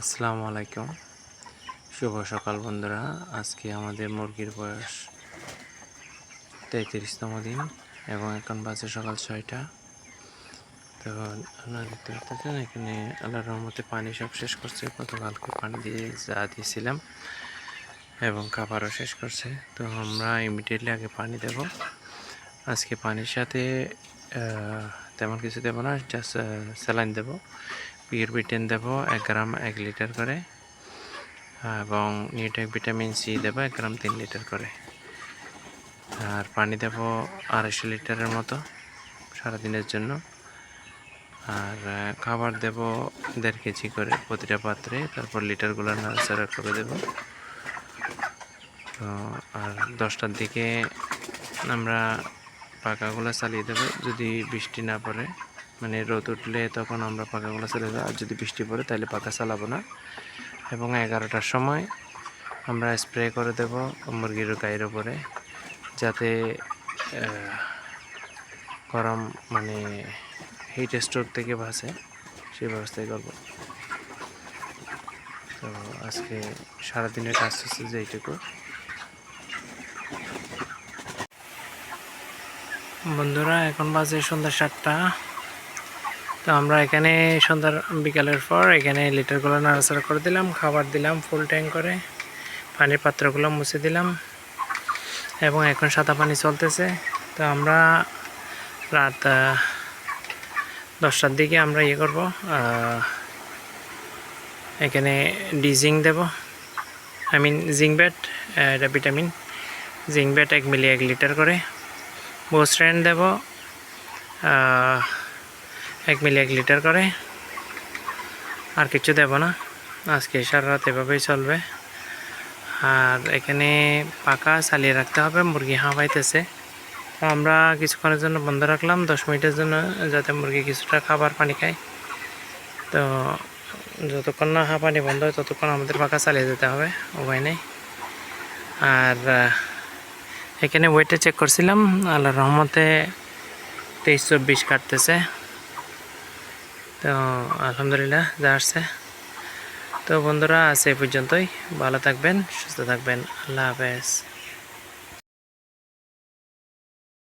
আসসালামু আলাইকুম। শুভ সকাল বন্ধুরা। আজকে আমাদের মুরগির বয়স তেত্রিশতম দিন এবং এখন বাজে সকাল ছয়টা। তো আপনারা দেখতে পাচ্ছেন, এখানে আল্লাহ রহমতে পানি সব শেষ করছে। গতকালকে পানি দিয়ে যা দিয়েছিলাম এবং খাবারও শেষ করছে। তো আমরা ইমিডিয়েটলি আগে পানি দেব। আজকে পানির সাথে তেমন কিছু দেবো না জাস্ট স্যালাইন দেবো। পিওর বিটেন দেবো, এক গ্রাম এক লিটার করে। এবং নিউটেক ভিটামিন সি দেবো, এক গ্রাম তিন লিটার করে। আর পানি দেবো আড়াইশো লিটারের মতো সারাদিনের জন্য। আর খাবার দেব দেড় কেজি করে প্রতিটা পাত্রে। তারপর লিটারগুলো নাড়াচাড়া করে দেব। তো, আর দশটার দিকে আমরা পাকাগুলো চালিয়ে দেবো, যদি বৃষ্টি না পড়ে। মানে রোদ উঠলে তখন আমরা পাকাগুলো চলে দেবো আর যদি বৃষ্টি পড়ে তাহলে পাকা চালাবো না। এবং এগারোটার সময় আমরা স্প্রে করে দেব মুরগির গায়ের উপরে যাতে গরম মানে হিট স্ট্রোক থেকে বাঁচে, সেই ব্যবস্থাই করব। তো আজকে সারাদিনের কাজ হচ্ছে যে এইটুকু। বন্ধুরা, এখন বাজে সন্ধ্যা সাতটা। তো আমরা এখানে সন্ধ্যার বিকালের পর এখানে লিটারগুলো নাড়াচাড়া করে দিলাম, খাবার দিলাম, ফুল ট্যাঙ্ক করে, পানির পাত্রগুলো মুছে দিলাম এবং এখন সাদা পানি চলতেছে। তো আমরা রাত দশটার দিকে আমরা ইয়ে করব এখানে ডিজিং দেব। আই মিন জিঙ্ক ব্যাট, এটা ভিটামিন। জিঙ্ক ব্যাট এক মিলি এক লিটার করে। বোস্ট্রেন দেব এক মিলি এক লিটার করে। আর কিছু দেব না। আজকে সারা রাত এভাবেই চলবে। আর এখানে পাকা চালিয়ে রাখতে হবে, মুরগি হাঁপাইতেছে। আমরা কিছুক্ষণের জন্য বন্ধ রাখলাম, দশ মিনিটের জন্য যাতে মুরগি কিছুটা খাবার পানি খায়। তো যতক্ষণ না হাঁপানি বন্ধ হয়, ততক্ষণ আমাদের পাকা চালিয়ে যেতে হবে, উপায় নেই। আর এখানে ওয়েটে চেক করছিলাম আল্লাহ রহমতে তেইশ চব্বিশ কাটতেছে। তো, আলহামদুলিল্লাহ, যা আসছে। তো বন্ধুরা আছে এই পর্যন্তই। ভালো থাকবেন, সুস্থ থাকবেন। আল্লাহ হাফেজ।